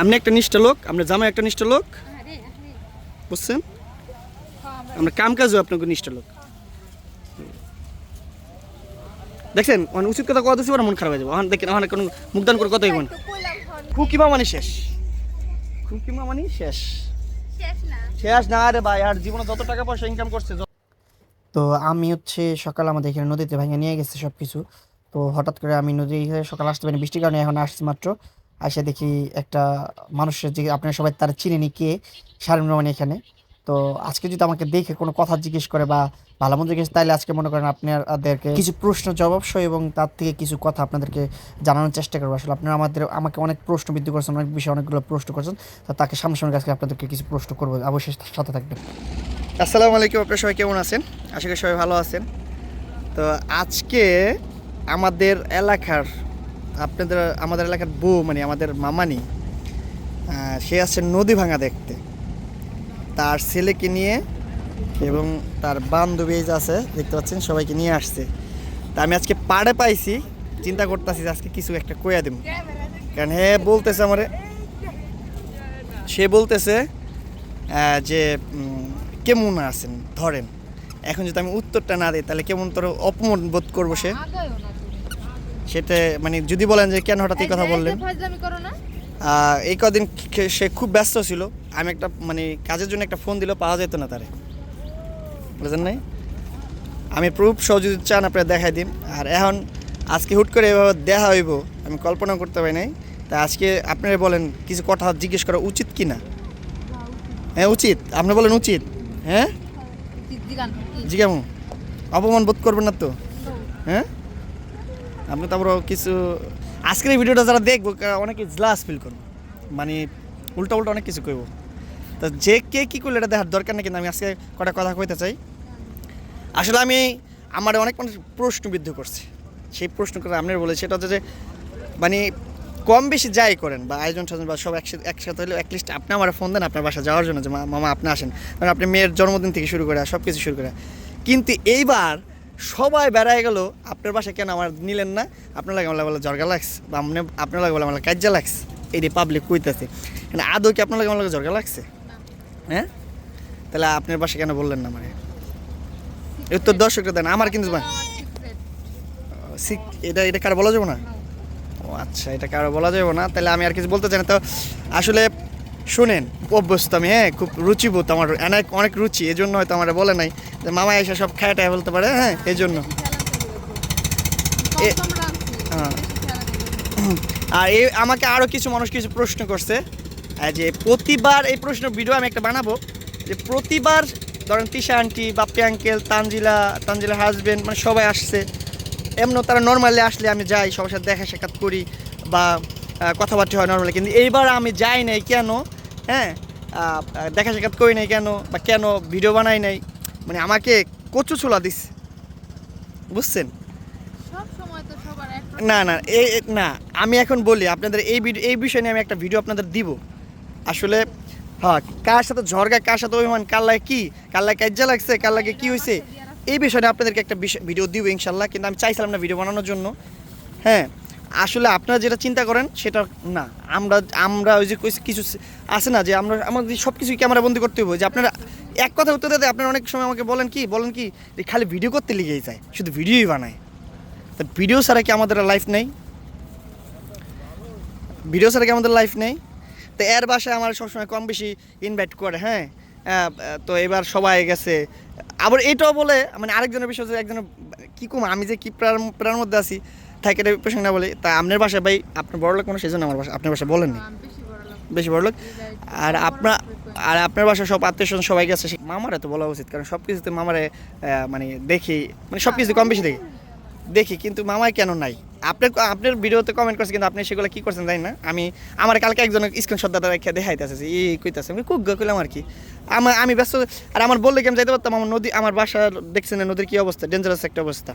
আপনি একটা নিষ্ঠ লোক আপনার জামাই একটা নিষ্ঠ লোক। বুঝছেন? আমরা কাম কাজও আপনাকে নিষ্ঠ লোক। দেখছেন? মানে উচিত কথা কথা দিচ্ছি মন খারাপ হয়ে যাবে। দেখেন ওখানে কোনো মুখদান করে কথাই কোন খুকিমা মানে শেষ। খুকিমা মানে শেষ। শেষ না আরে ভাই, আর জীবনে যত টাকা পয়সা ইনকাম করছে তো আমি হচ্ছে সকাল আমাদের এখানে নদীতে ভেঙে নিয়ে গেছে সব কিছু তো হঠাৎ করে আমি নদী সকাল আসতে পারি বৃষ্টির কারণে এখন আসছি মাত্র। আসে দেখি একটা মানুষের যে আপনারা সবাই তার চিনেনি কে শারীন রহমান এখানে। তো আজকে যদি আমাকে দেখে কোনো কথা জিজ্ঞেস করে বা ভালো মন্দ জিজ্ঞেস তাহলে আজকে মনে করেন আপনাদেরকে কিছু প্রশ্ন জবাব সহ এবং তার থেকে কিছু কথা আপনাদেরকে জানানোর চেষ্টা করব। আসলে আপনারা আমাদের, আমাকে অনেক প্রশ্ন বৃদ্ধি করছেন, অনেক বিষয়ে অনেকগুলো প্রশ্ন করছেন, তো তাকে সামনাসামনি আজকে আপনাদেরকে কিছু প্রশ্ন করব। অবশ্যই সাথে থাকবেন। আসসালামু আলাইকুম, আপনারা সবাই কেমন আছেন? আশা করি সবাই ভালো আছেন। তো আজকে আমাদের এলাকার আপনাদের, আমাদের এলাকার বউ মানে আমাদের মামানি সে আসছে নদী ভাঙা দেখতে। তার ছেলেকে নিয়ে এবং তার বান্ধবী যে আছে, দেখতে পাচ্ছেন, সবাইকে নিয়ে আসছে। তা আমি আজকে পাড়ে পাইছি, চিন্তা করতেছি যে আজকে কিছু একটা কইয়া দেব কারণ হে বলতেছে আমারে, সে বলতেছে যে কেমন আছেন, ধরেন। এখন যদি আমি উত্তরটা না দিই, তাহলে কেমন তোর অপমান বোধ করব সে? সেটা মানে যদি বলেন যে কেন হঠাৎ এই কথা বললেন? এই কদিন সে খুব ব্যস্ত ছিল। আমি একটা মানে কাজের জন্য একটা ফোন দিলেও পাওয়া যেত না তারে। বুঝলেন নাই? আমি প্রুফ সহ যদি চান আপনারা দেখাই দিন আর এখন আজকে হুট করে এভাবে দেখা হইব আমি কল্পনা করতে পারি নাই। তা আজকে আপনারা বলেন কিছু কথা জিজ্ঞেস করা উচিত কি না হ্যাঁ উচিত। আপনি বলেন উচিত। হ্যাঁ? জি কেমন অপমান বোধ করবেন না তো? হ্যাঁ? আপনি তারপর কিছু, আজকের এই ভিডিওটা যারা দেখব অনেকে জলাস ফিল করব। মানে উল্টা উল্টা অনেক কিছু কইব। তো যে কে কী করলে এটা দেখার দরকার নেই, কিন্তু আমি আজকে কটা কথা কইতে চাই। আসলে আমি, আমার অনেক মানুষ প্রশ্নবিদ্ধ করছে। সেই প্রশ্ন করে আপনার বলে সেটা হচ্ছে যে মানে কম বেশি যাই করেন, বা আয়োজন সাজন বা সব একসাথে একসাথে হলে অ্যাটলিস্ট আপনি আমার ফোন দেন, আপনার বাসা যাওয়ার জন্য যে মামা আপনি আসেন। কারণ আপনি মেয়ের জন্মদিন থেকে শুরু করে সব কিছু শুরু করে। কিন্তু এইবার সবাই বেড়ায় গেল আপনার বাসায় কেন আমার নিলেন না? আপনার লাগে আমার বলে জর্গা লাগছে বা আপনি আপনার লাগে বলে আমার কাজ্যা লাগছে এটি পাবলিক কইতেছে। আদৌ কি আপনার লাগে আমার লাগে জর্গা লাগছে? হ্যাঁ? তাহলে আপনার বাসায় কেন বললেন না মানে উত্তর দর্শকরা দেন আমার কিন্তু এটা এটা কারও বলা যাবে না? ও আচ্ছা এটা কারও বলা যাবে না তাহলে আমি আর কিছু বলতে চাই না। তো আসলে শুনেন, অভ্যস্ত আমি হ্যাঁ খুব রুচিবোধ আমার, অনেক অনেক রুচি এই জন্য হয়তো আমার বলে নাই যে মামা এসে সব খায় টায় বলতে পারে হ্যাঁ এই জন্য হ্যাঁ। আর এই আমাকে আরও কিছু মানুষ কিছু প্রশ্ন করছে যে প্রতিবার এই প্রশ্ন ভিডিও আমি একটা বানাবো, যে প্রতিবার ধরেন Tisha aunty Bappi uncle Tanzila Tanzila husband মানে সবাই আসছে এমন তারা নর্মালি আসলে আমি যাই, সবার সাথে দেখা সাক্ষাৎ করি, বা কথাবার্তা হয় নর্মালি কিন্তু এইবার আমি যাই নাই কেন? হ্যাঁ? দেখা সাক্ষাৎ করি নাই কেন? বা কেন ভিডিও বানাই নাই? মানে আমাকে কচু ছোলা দিস। বুঝছেন? না না এই না আমি এখন বলি আপনাদের এই ভিডিও এই বিষয় নিয়ে আমি একটা ভিডিও আপনাদের দিব। আসলে হ্যাঁ কার সাথে ঝরগা কার সাথে অভিমান কার লাগে কি কার লাগে কাজ্জা লাগছে কার লাগে কী হয়েছে এই বিষয়ে নিয়ে আপনাদেরকে একটা বিষয় ভিডিও দিব ইনশাল্লাহ কিন্তু আমি চাইছিলাম না ভিডিও বানানোর জন্য। হ্যাঁ আসলে আপনারা যেটা চিন্তা করেন, সেটা না। আমরা আমরা ওই যে কিছু আছে না যে আমরা, আমাদের সব কিছুই ক্যামেরা বন্দি করতে হবে যে আপনারা, এক কথা উত্তর দিতে, আপনারা অনেক সময় আমাকে বলেন কি বলেন কি, যে খালি ভিডিও করতে লিগেই যায়, শুধু ভিডিওই বানায়। তা ভিডিও ছাড়া কি আমাদের লাইফ নেই? ভিডিও ছাড়া কি আমাদের লাইফ নেই? তো এর বাসায় আমার সবসময় কম বেশি ইনভাইট করে হ্যাঁ? তো এবার সবাই গেছে। আবার এটাও বলে মানে আরেকজনের বিষয় যে একজনের, কী কম, আমি যে কি প্রাণ প্রাণের মধ্যে আছি থাকে প্রসঙ্গ না বলে। তা আপনার বাসায় ভাই আপনার বড় লোক কোনো সেই জন্য আমার বাসা আপনার বাসায় বলেননি? বেশি বড় লোক। আর আপনার আর আপনার বাসায় সব আত্মীয় স্বজন সবাই গেছে? সে- মামারে তো বলা উচিত কারণ সব কিছুতে মামারে মানে দেখি মানে সব কিছুতে কম বেশি দেখি। দেখি কিন্তু মামাই কেন নাই? আপনার আপনার ভিডিওতে কমেন্ট করছে কিন্তু আপনি সেগুলো কি করছেন জানি না। আমি আমার কালকে একজন স্ক্রিনশট দাদা রেখে দেখাইতেছে যে এই কইতাছে আমি খুব কইলাম আর কি। আমার আমি ব্যস্ত আর আমার বললে কি আমি যাইতে পারতাম? আমার নদী আমার বাসা দেখছেন না নদীর কী অবস্থা? ডেঞ্জারাস একটা অবস্থা।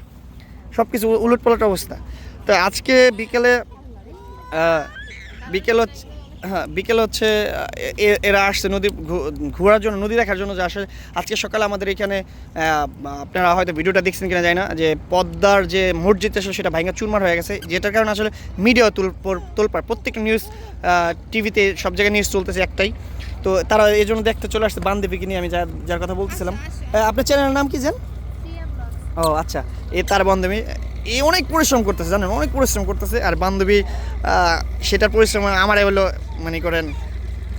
সব কিছু উলট পালট অবস্থা। তো আজকে বিকেলে বিকেল হচ্ছে হ্যাঁ বিকেল হচ্ছে এরা আসছে নদী ঘোরার জন্য, নদী দেখার জন্য যে আসলে আজকে সকালে আমাদের এখানে আপনারা হয়তো ভিডিওটা দেখছেন কিনা যায় না, যে পদ্মার যে মসজিদ আসলে সেটা ভাঙা চুরমার হয়ে গেছে, যেটার কারণে আসলে মিডিয়া তুল তোলপার প্রত্যেকটা নিউজ টিভিতে সব জায়গায় নিউজ চলতেছে একটাই। তো তারা এই জন্য দেখতে চলে আসছে বান্ধবীকে নিয়ে, আমি যার যার কথা বলতেছিলাম। আপনার চ্যানেলের নাম কি জান ও আচ্ছা। এ তার বান্ধবী, এ অনেক পরিশ্রম করতেছে, জানেন? অনেক পরিশ্রম করতেছে। আর বান্ধবী সেটার পরিশ্রম আমার হলো মানে করেন,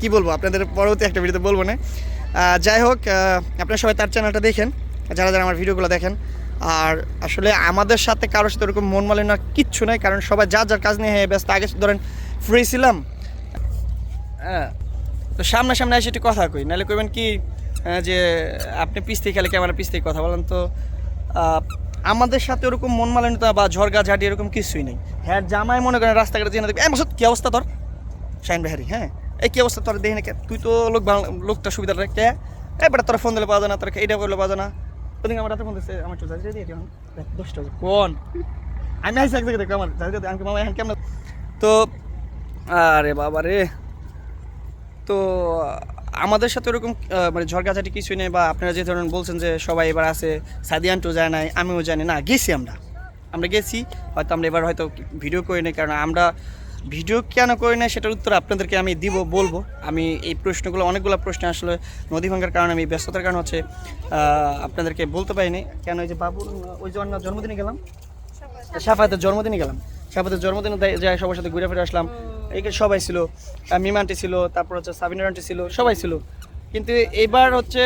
কি বলব, আপনাদের পরবর্তী একটা ভিডিওতে বলব না। যাই হোক আপনারা সবাই তার চ্যানেলটা দেখেন, যারা যারা আমার ভিডিওগুলো দেখেন। আর আসলে আমাদের সাথে কারোর সাথে ওরকম মন মালিন্য কিচ্ছু নাই, কারণ সবাই যার যার কাজ নিয়ে ব্যস্ত, আগে ধরেন ফ্রি ছিলাম। হ্যাঁ তো সামনে সামনে এসে একটু কথা কই, নাহলে কইবেন কি যে আপনি পিস পিস্তি খেলে ক্যামেরা পিস্তি কথা বলেন, তো আমাদের সাথে ওরকম মন মালিন্যতা বা ঝড়গা ঝাঁটি এরকম কিছুই নেই। হ্যাঁ জামাই মনে করেন রাস্তাঘাটে জেনে দেখবে মাসুদ কী অবস্থা তোর? শাহিন বেহারি হ্যাঁ। এই কী অবস্থা তোর? দেখি না কে? তুই তো লোক লোকটা সুবিধা কে? এই বেটা, তোরা ফোন দিলে পাওয়া যায় না, তোর এইটা করলে পাওয়া যায় না। ওদিন আমার রাতে ফোন দিচ্ছে আমার দশটা কোন? আমি এক জায়গায় আমাকে মামা কেমন? তো, আরে বাবা রে তো আমাদের সাথে ওরকম মানে ঝড়গাঝাটি কিছুই নেই বা আপনারা যে ধরনের বলছেন যে সবাই এবার আছে সাদিয়ান্টু যায় নাই আমিও জানি না গেছি আমরা। আমরা গেছি হয়তো আমরা এবার হয়তো ভিডিও করি নাই কারণ আমরা ভিডিও কেন করি না সেটার উত্তর আপনাদেরকে আমি দিব বলব। আমি এই প্রশ্নগুলো অনেকগুলো প্রশ্ন আসলে নদী ভাঙ্গার কারণে আমি ব্যস্ততার কারণ হচ্ছে আপনাদেরকে বলতে পারিনি। কেন ওই যে বাবুর ওই জন্য জন্মদিনে গেলাম? সাফাতের জন্মদিনে গেলাম। সাফাতের জন্মদিনে যাই সবার সাথে ঘুরে ফিরে আসলাম। এইখানে সবাই ছিল মিম আন্টি ছিল তারপর হচ্ছে সাবিনার আন্টি ছিল সবাই ছিল। কিন্তু এবার হচ্ছে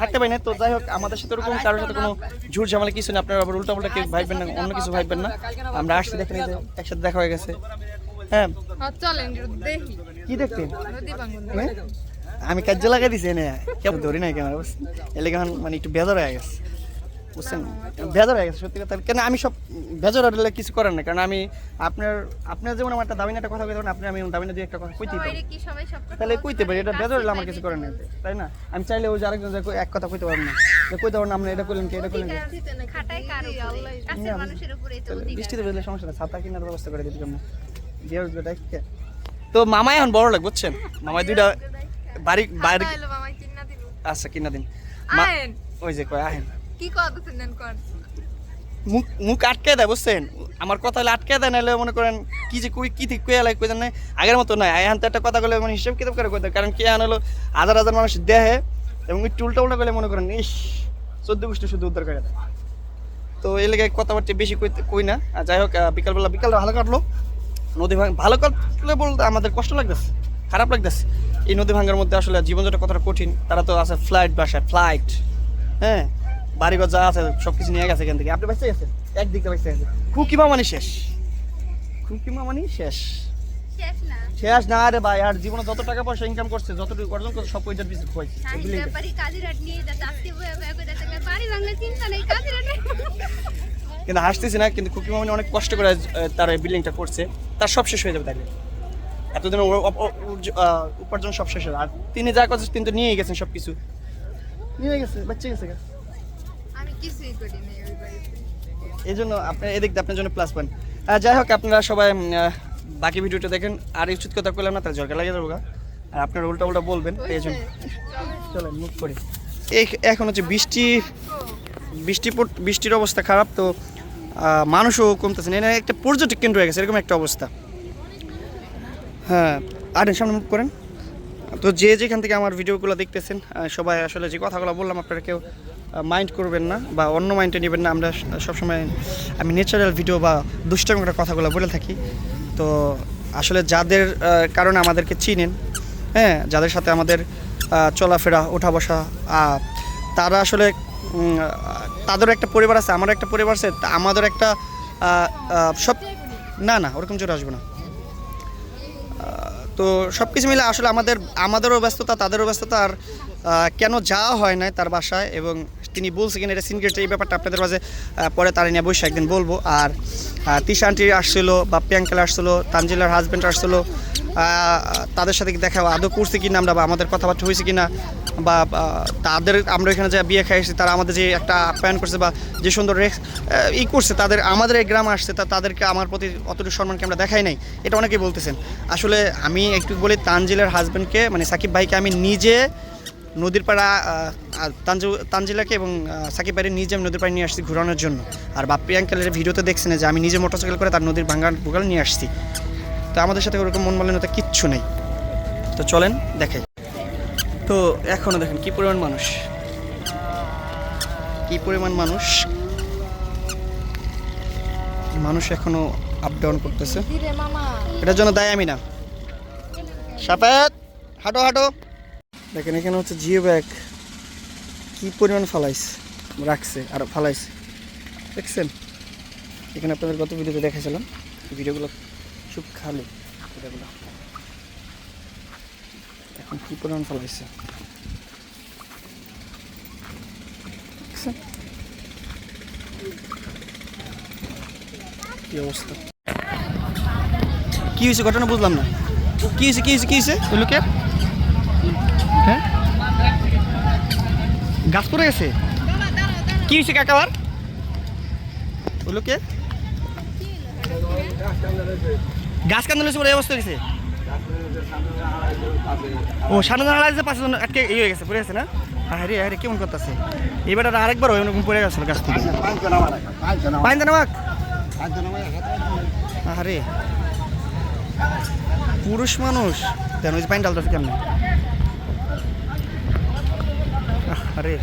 থাকতে পারি না। তো যাই হোক আমাদের সাথে ওরকম কারোর সাথে কোনো ঝুট ঝামেলা কিছু না আপনারা আবার উল্টা পাল্টা কেউ ভাববেন না অন্য কিছু ভাববেন না। আমরা আসছি দেখে যে একসাথে দেখা হয়ে গেছে। হ্যাঁ। হ্যাঁ, চলেন কি দেখতেন? হ্যাঁ? আমি কার্য লাগাই দিছি এনে কেউ ধরি নাই ক্যামেরা বুঝছেন এলে এখন মানে একটু বেজার হয়ে গেছে। বুঝছেন বেজার হয়ে গেছে সত্যি কথা। কেন আমি সব বেজার হলে কিছু করেন না কারণ আমি আপনার আপনার যেমন আমার একটা দাবিনা একটা কথা কইতে পারেন আপনি আমি দাবিনা দিয়ে একটা কথা কইতেই পারি তাহলে কইতে পারি এটা পারে? হলে আমার কিছু করেন না তাই না? আমি চাইলে ওই যে আরেকজন এক কথা কইতে পারব না যে কইতে পারব না আপনি এটা করলেন কি এটা করলেন। বৃষ্টিতে বেরোলে সমস্যা নেই ছাতা কেনার ব্যবস্থা করে দিতে কেমন বেটা তো মামাই এখন বড় লাগ বুঝছেন? মামাই দুইটা বাড়ি বাড়ি খাতা হইল মামাই চিন্না দিব। আচ্ছা কিনা দিন। মা- ওই যে কয় আহেন কি কর? মুখ মুখ আটকে দেয়, বুঝছেন? আমার কথা হলে আটকে দেয়, নাহলে মনে করেন কি যে কই, কি ঠিক কয়ে লাগে নাই। আগের মতো নাই। এখন তো একটা কথা বলে মানে হিসেব কিতাব করে দেয়। কারণ কি এখন হলো হাজার হাজার মানুষ দেহে এবং একটু উল্টা উল্টা করলে মনে করেন, ইস, চোদ্দ গোষ্ঠী শুধু উদ্ধার করে দেয়। তো এই লেগে কথাবার্তা বেশি কই- কই না। আর যাই হোক বিকালবেলা বিকালটা ভালো কাটলো। নদী ভাঙ ভালো কাটলে বলতে আমাদের কষ্ট লাগতেছে, খারাপ লাগতেছে। এই নদী ভাঙার মধ্যে আসলে জীবনযাত্রা কতটা কঠিন, তারা তো আছে ফ্লাইট বাসায় ফ্লাইট হ্যাঁ? বাড়িঘর যা আছে সব কিছু নিয়ে গেছে এখান থেকে। আপনি বাঁচতে গেছেন? একদিকে বাঁচতে গেছে খুকিমা মানে শেষ। খুকিমা মানে শেষ। শেষ না। শেষ না রে ভাই আর জীবনে যত টাকা পয়সা ইনকাম করছে যতটুকু অর্জন করছে সব ওইটার পিছনে খোয়াইছে। নেই। কিন্তু হাসতেছি না কিন্তু খুকিমা মানে অনেক কষ্ট করে তার বিল্ডিংটা করছে। তার সব শেষ হয়ে যাবে তাহলে। এতদিন উপার্জন সব শেষ হয়ে যাবে। আর তিনি যা করছে তিনি তো নিয়েই গেছেন সব কিছু নিয়ে গেছে বাচ্চা গেছে কিছুই করি নাই ওই বাড়িতে। এই জন্য আপনার এদিক দিয়ে আপনার জন্য প্লাস পয়েন্ট যাই হোক আপনারা সবাই বাকি ভিডিওটা দেখেন। আর উচিত কথা করলাম না তার ঝরকা লাগিয়ে দেবো আর আপনারা উল্টা উল্টা বলবেন এই জন্য চলেন মুখ করি। এখন হচ্ছে বৃষ্টি বৃষ্টি বৃষ্টির অবস্থা খারাপ তো মানুষও কমতেছে না। একটা পর্যটক কেন্দ্র হয়ে গেছে এরকম একটা অবস্থা। হ্যাঁ আর সামনে মুখ করেন। তো যে যেখান থেকে আমার ভিডিওগুলো দেখতেছেন সবাই আসলে যে কথাগুলো বললাম আপনারা কেউ মাইন্ড করবেন না বা অন্য মাইন্ডে নেবেন না। আমরা সবসময়, আমি ন্যাচারাল ভিডিও বা দুষ্টামিকর কথাগুলো বলে থাকি। তো আসলে যাদের কারণে আমাদেরকে চিনেন হ্যাঁ যাদের সাথে আমাদের চলাফেরা ওঠা বসা তারা আসলে তাদেরও একটা পরিবার আছে, আমারও একটা পরিবার আছে আমাদের একটা সব, না না, ওরকম জোরে আসব না। তো সব কিছু মিলে আসলে আমাদের, আমাদেরও ব্যস্ততা, তাদেরও ব্যস্ততা, আর কেন যাওয়া হয় না তার বাসায় এবং তিনি বলছে কিনা, এটা সিনক্রেট এই ব্যাপারটা আপনাদের মাঝে পরে তারা নিয়ে বসে একদিন বলব। আর তিশা আন্টি আসছিল বা প্রিয়াঙ্কেল আসছিল, তানজিলার হাজব্যান্ড আসছিল তাদের সাথে দেখা, আদৌ করছে কিনা আমরা, বা আমাদের কথাবার্তা হয়েছে কিনা, বা তাদের আমরা এখানে যে বিয়ে খাই এসেছি তারা আমাদের যে একটা আপ্যায়ন করছে বা যে সুন্দর ই করছে, তাদের, আমাদের এই গ্রামে আসছে, তা তাদেরকে আমার প্রতি অতটুকু সম্মানকে আমরা দেখাই নাই? এটা অনেকেই বলতেছেন। আসলে আমি একটু বলি, তানজিলের হাজব্যান্ডকে মানে সাকিব ভাইকে আমি নিজে নদীর পাড়া তানজিলাকে এবং সাকিব নিজে আমি নদীর পাড়ে নিয়ে আসছি ঘোরানোর জন্য। আর বাপ্পি আঙ্কেলের ভিডিওতে দেখছেন যে আমি নিজে মোটরসাইকেল করে তার নদীর ভাঙ্গান ভোগাল নিয়ে আসছি। তো আমাদের সাথে ওরকম মন মালিন্যতা কিচ্ছু নেই। তো চলেন দেখাই। তো এখনও দেখেন কি পরিমাণ মানুষ। কি পরিমাণ মানুষ। মানুষ এখনও আপ ডাউন করতেছে। এটার জন্য দায় আমি না। সাফায়াত হাঁটো হাঁটো। দেখেন, এখানে হচ্ছে জিও ব্যাগ। কি পরিমাণ ফালাইছে? রাখছে আর ফালাইছে। দেখছেন? এখানে আপনাদের গত ভিডিওতে দেখেছিলাম ভিডিওগুলো খুব খালি, ভিডিওগুলো। এখন কি পরিমাণ ফালাইছে? কি অবস্থা? কি হয়েছে? ঘটনা বুঝলাম না। কি হয়েছে কি হয়েছে কি হয়েছে? গাছ পড়ে গেছে? কি হয়েছে কাকাবার ওই লোকের গাছ কান্দন হয়েছে পরে অবস্থা হয়েছে ও, সামনে জানা লাগছে পাঁচজন জন আটকে ইয়ে হয়ে গেছে, পড়ে গেছে না? আরে আরে কেমন করতেছে? এবার আরেকবার ওই রকম পড়ে গেছিল গাছ থেকে। পাইন জানাবাক আরে পুরুষ মানুষ। কেন ওই যে পাইন ডালটা কেমন? আরে।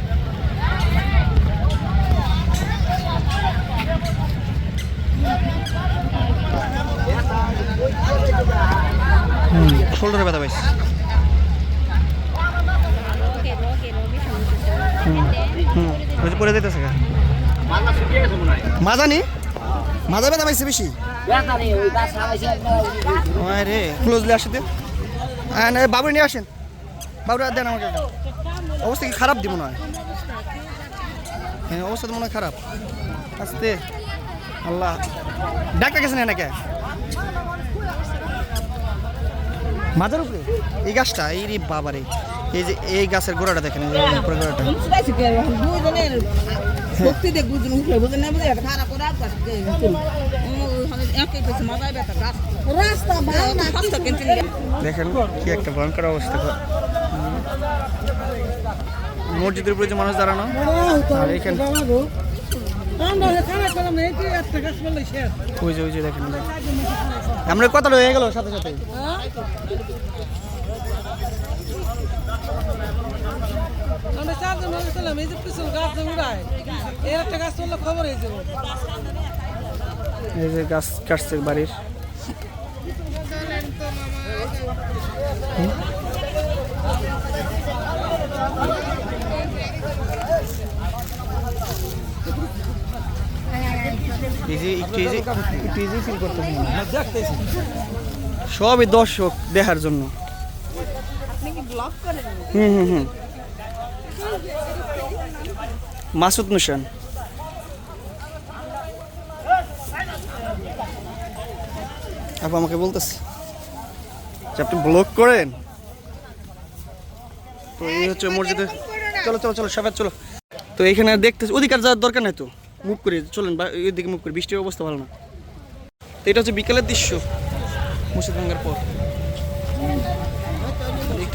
হুম, শোল্ডারে ব্যথা পাইছে। যেতেছে গা। মাজা নি মাজা ব্যথা পাইছে বেশি? আরে ক্লোজলি আসতে বাবু নিয়ে আসেন। বাবুরা দেন আমাকে। অবস্থা কি খারাপ দিব না? হ্যাঁ অবস্থা তো মনে হয় খারাপ। আস্তে। আল্লাহ। ডাক্তার গেছেন নাকি? মাথার উপরে? এই গাছটা এই রে বাবারে। এই যে এই গাছের গোড়াটা দেখেন উপরে গোড়াটা। কিনতে দেখেন কি একটা ভয়ঙ্কর অবস্থা। মসজিদের উপরে যে মানুষ দাঁড়ানো এখানে আমরা কত হয়ে গেল সাথে সাথে। আমরা চারজন হয়েছিলাম এই যে গাছ একটা গাছ খবর গাছ কাটছে বাড়ির। একটু একটু সবই দর্শক দেখার জন্য। হুম হুম হুম। মাসুদ নুসান আপু আমাকে বলতেছে। যে আপনি ব্লক করেন? তো এই হচ্ছে মসজিদে চলো চলো চলো সবাই চলো। তো এখানে দেখতে অধিকার যাওয়ার দরকার নাই তো? মুখ করে চলেন বা এদিকে মুখ করে, বৃষ্টির অবস্থা ভালো না। তো এটা হচ্ছে বিকালের দৃশ্য, মসজিদ ভাঙ্গার পর।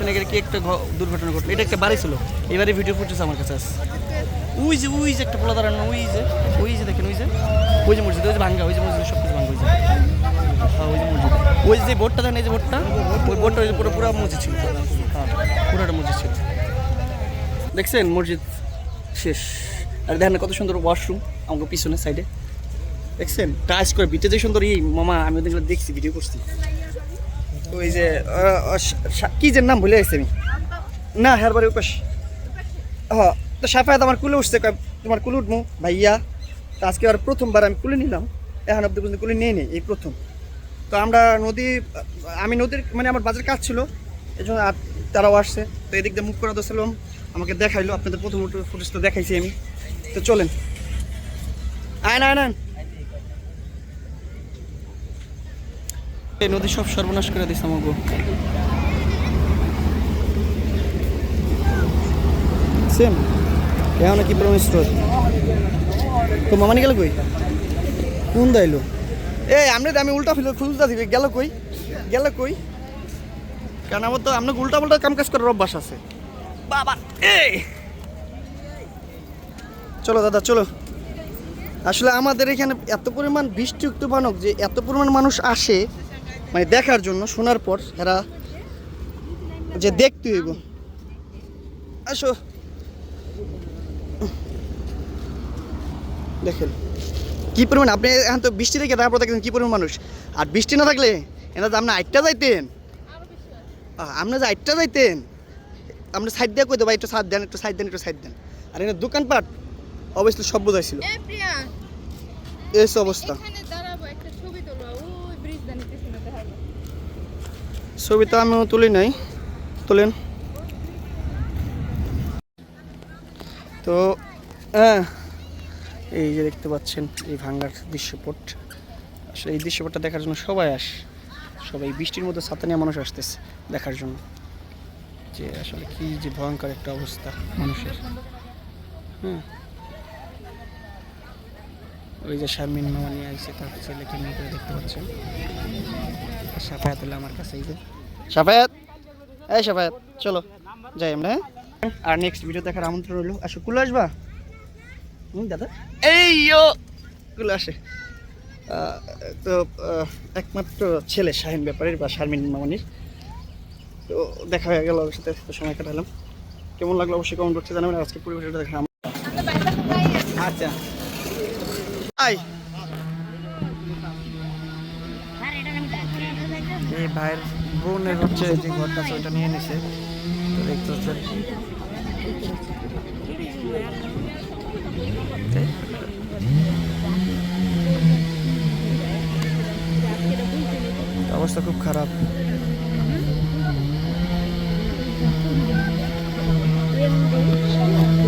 নাকি কি একটা দুর্ঘটনা ঘটলো। এটা একটা বাড়ি ছিল এবারে ভিডিও ফুটেজ আমার কাছে আছে ওই যে ওই যে একটা পোলা দাঁড়ানো ওই যে ওই যে দেখেন, ওই যে ওই যে মসজিদ, ওই যে ভাঙ্গা, ওই যে মসজিদ সব কিছু ভাঙ্গা, ওই যে। হ্যাঁ ওই যে মসজিদ। ওই যে বোর্ডটা, দেখেন এই যে বোর্ডটা? ওই বোর্ডটা, ওই যে পুরো পুরো মসজিদ ছিল। হ্যাঁ পুরোটা মসজিদ ছিল। দেখছেন, মসজিদ শেষ। আর দেখেন কত সুন্দর ওয়াশরুম আমাকে পিছনে সাইডে দেখছেন? টাচ করে ভিতরে যে সুন্দর এই মামা, আমি ওদেরগুলো দেখছি ভিডিও করছি। ওই যে কি যে নাম ভুলে গেছি আমি। না, হ্যার উপাস। হ্যাঁ তো সাফায়াত আমার কুলে উঠছে তোমার কুলে উঠবো? ভাইয়া, তো আজকে আর প্রথমবার আমি কুলে নিলাম। এখন অব্দি পর্যন্ত কুলে নিয়ে নিই, এই প্রথম। তো আমরা নদী, আমি নদীর মানে আমার বাজার কাজ ছিল এই জন্য তারাও আসছে। তো এদিক দিয়ে মুখ করে দিয়েছিলাম আমাকে দেখাইলো আপনাদের প্রথম ফুটেজটা দেখাইছি আমি। তো চলেন। আয় না আয় না এই নদী সব সর্বনাশ করে দিচ্ছে আমাকে দেখছেন এখন কি পরিমাণ স্রোত। তো মামানি গেল কই? কোন দাইলো এই আমরা আমি উল্টা ফিল খুলতা দিবে গেল কই? গেল কই? কারণ আমার তো আপনাকে উল্টা পাল্টা কাম কাজ করার অভ্যাস আছে। বাবা। এই। চলো দাদা, চলো। আসলে আমাদের এখানে এত পরিমাণ বৃষ্টিযুক্ত বানক যে এত পরিমাণ মানুষ আসে মানে দেখার জন্য, শোনার পর এরা যে দেখতে হইব। আসো। দেখেন, কি পরিমাণ, আপনি এখন তো বৃষ্টি দেখে তারপর দেখেন কি পরিমাণ মানুষ। আর বৃষ্টি না থাকলে এটা আপনি আটটা যাইতেন। আপনি যে আটটা যাইতেন। আপনি সাইড দিয়ে কই দেবো একটু সাইড দেন একটু সাইড দেন একটু সাইড দেন। আর এখানে দোকানপাট অবশ্যই সব বোঝাই ছিল। এই অবস্থা। এখানে দাঁড়াবো একটা ছবি তুলবো। ওই ব্রিজ দানি পিছনে দেখাবো ছবি তো আমিও তুলি নাই। তোলেন। তো হ্যাঁ এই যে দেখতে পাচ্ছেন এই ভাঙ্গার দৃশ্যপট। আসলে এই দৃশ্যপটটা দেখার জন্য সবাই আসে সবাই বৃষ্টির মধ্যে ছাতা নিয়ে মানুষ আসতেছে দেখার জন্য। যে আসলে কি যে ভয়ঙ্কর একটা অবস্থা মানুষের। হ্যাঁ। ওই যে শারমিন মামা নিয়ে আসছে তার ছেলেকে নিয়ে করে দেখতে পাচ্ছেন। সাফায়াত হলো আমার কাছে এই যে। সাফায়াত এই সাফায়াত চলো যাই আমরা হ্যাঁ? আর নেক্সট ভিডিও দেখার আমন্ত্রণ রইল। আসো কুলো আসবা? হুম দাদা? এই কুলো আসে। তো একমাত্র ছেলে শাহিন ব্যাপারীর বা শারমিন মামনির। তো দেখা হয়ে গেল, ওর সাথে সময় কাটালাম। কেমন লাগল অবশ্যই কমেন্ট করতে জানাবেন আজকে পুরো ভিডিওটা দেখালাম আচ্ছা। আই এই ভাইয়ের বোনের হচ্ছে যে ঘরটা আছে, ওইটা নিয়ে নিছে। তো দেখতে হচ্ছে অবস্থা খুব খারাপ। তো পুরো